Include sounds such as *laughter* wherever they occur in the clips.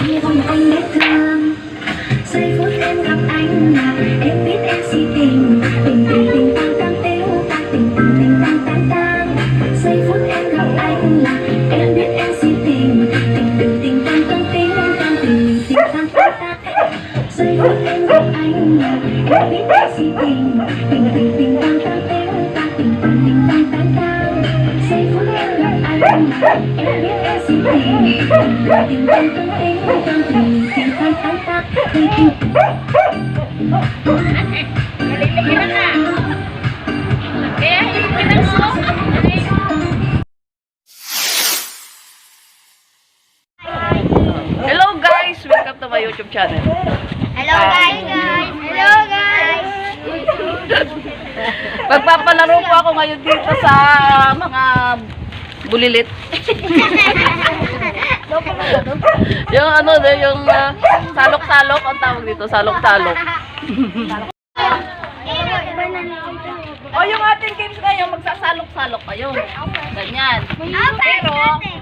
thì không anh biết thương. Giây phút em gặp anh là em biết em si tình. Tình tình tình tăng tăng tình tăng tình tình tình tăng tăng tăng giây phút em gặp anh là em biết em si tình. Tình tình tình tăng tăng tình tăng tình tình tăng tăng tăng giây phút em gặp anh là em biết em si tình. Tình tình tình tăng tăng tình tăng tình tình tình tăng tăng tăng giây phút em gặp anh là em biết em si tình. Tình tình tăng tăng tình Hello guys! Welcome to my YouTube channel. Hello guys, guys. Hello guys. *laughs* Magpapalaro po ako ngayon dito sa mga bulilit. *laughs* *laughs* yung ano, yung ah, salok-salok ang tawag dito, salok-salok. *laughs* O yung ating games ngayon, magsasalok-salok kayo. Ganyan. Pero,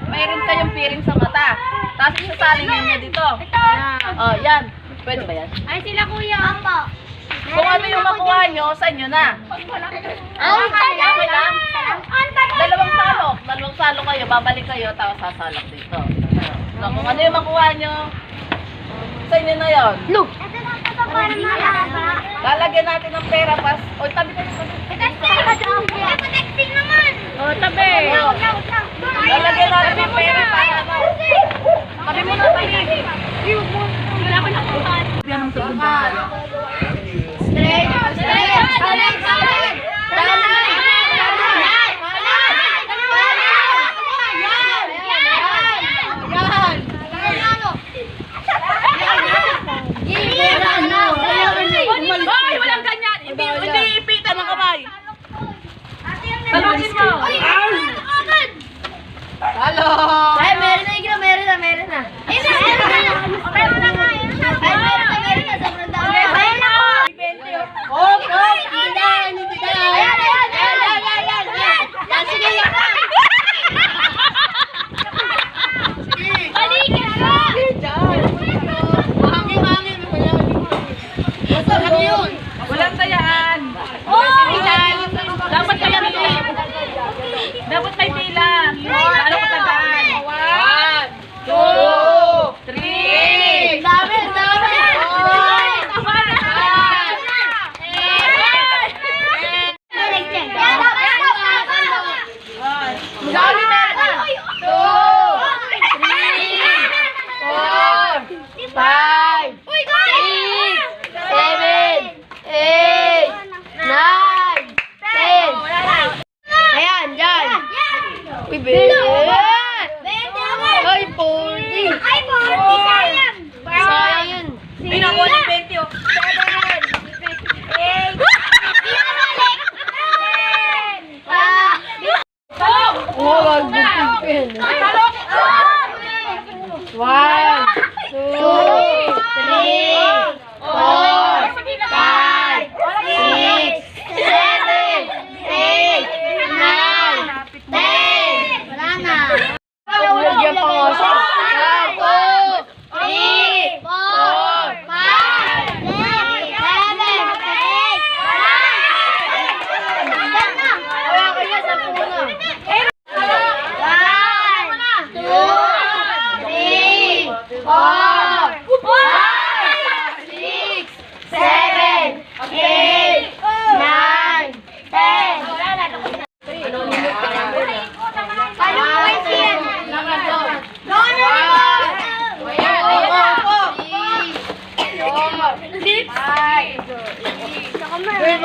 mayroon kayong piring sa mata. Tapos isasalin niyo dito. Oh, yan. Pwede ba yan? Ay sila kuya. Opo. Kung ano yung makuha nyo, sa inyo na. Ang? Dalawang salok. Dalawang salok kayo. Babalik kayo, tapos sasalok dito. So, kung ano yung makuha nyo, sa inyo na yon. Look. Ito na ito para mahaba. Lalagyan natin ng pera pas. O, tabi tabi tabi. Texting naman. O, tabi. Lalagyan natin ng pera para ano. Tabi mo na, tabi. Wala ko nakuhaan. Yan ang sagot ng Straight, straight, straight,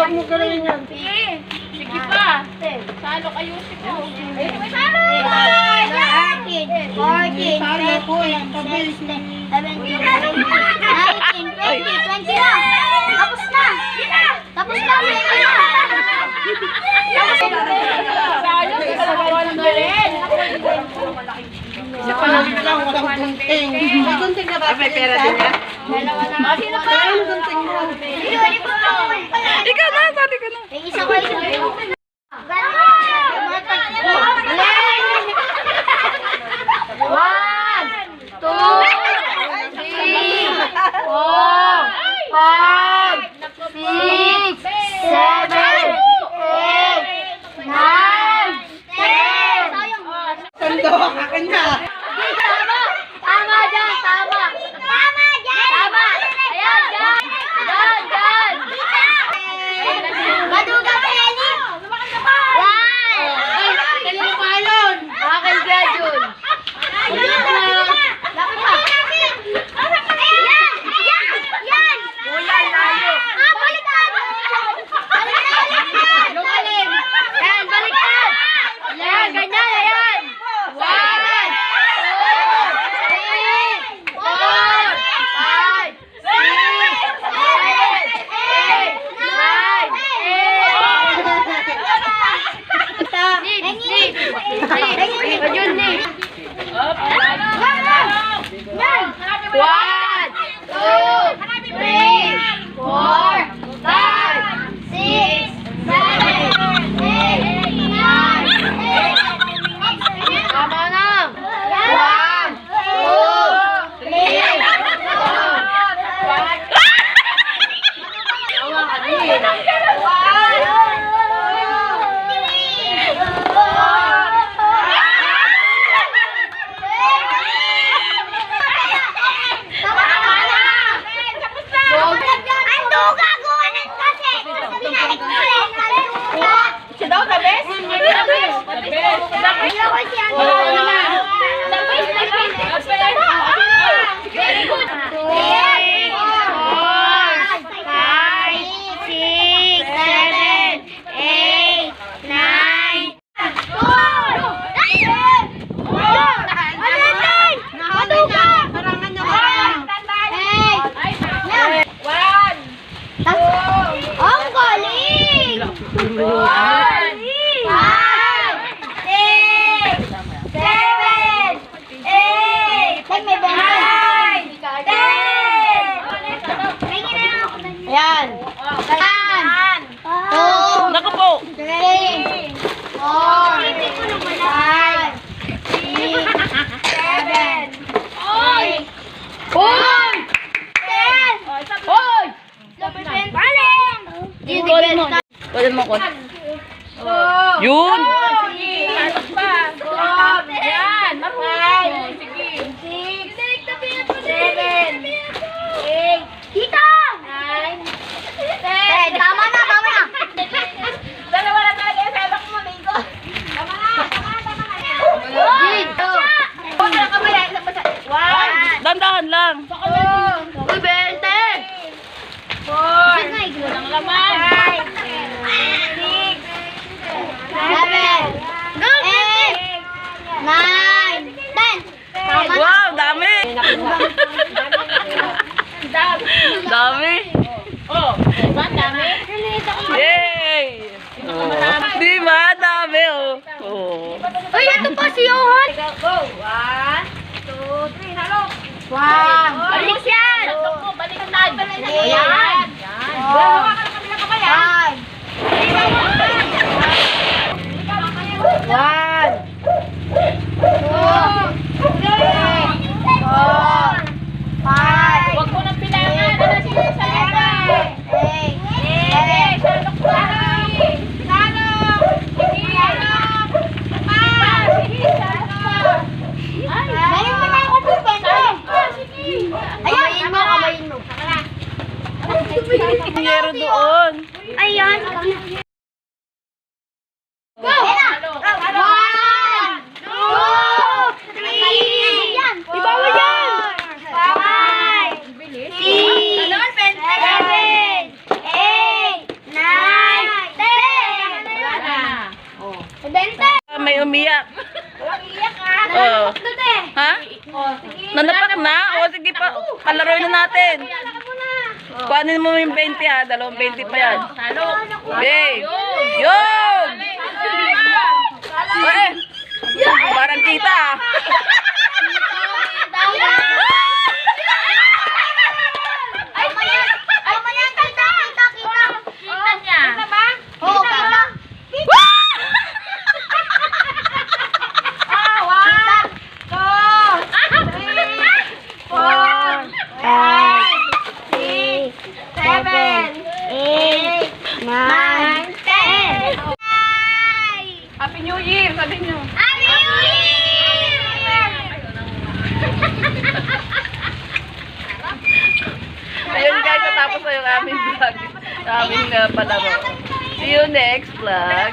Wag mo gawin yan. Sige pa. Salok ayusin mo. Tapos na! Tapos na! Sayang, hindi ka nagawa ng galing. May pera din yan. Sino pa? Ikaw na, sabi ka na. Isa ko yun. One, two, three, four, five, six, seven, eight, nine, ten. Sando, akin na. Go, go. One, two, three. Halo. Wow. Balik yan. Balik tayo. Balik tayo. Yan. Yan. Hawakan ang kabilang kamay. Five. One. Two. Three. Four. Five. Oh. Ha? Nanapak na? O sige pa, palaroy na natin. Kuhanin mo yung 20 ha, dalawang 20 pa yan. Babe! Yun! Eh! Parang kita ah. Happy New Year, sabi nyo. Happy New Year! Ayun guys, natapos na yung aming vlog. Aming uh, palaro. See you next vlog.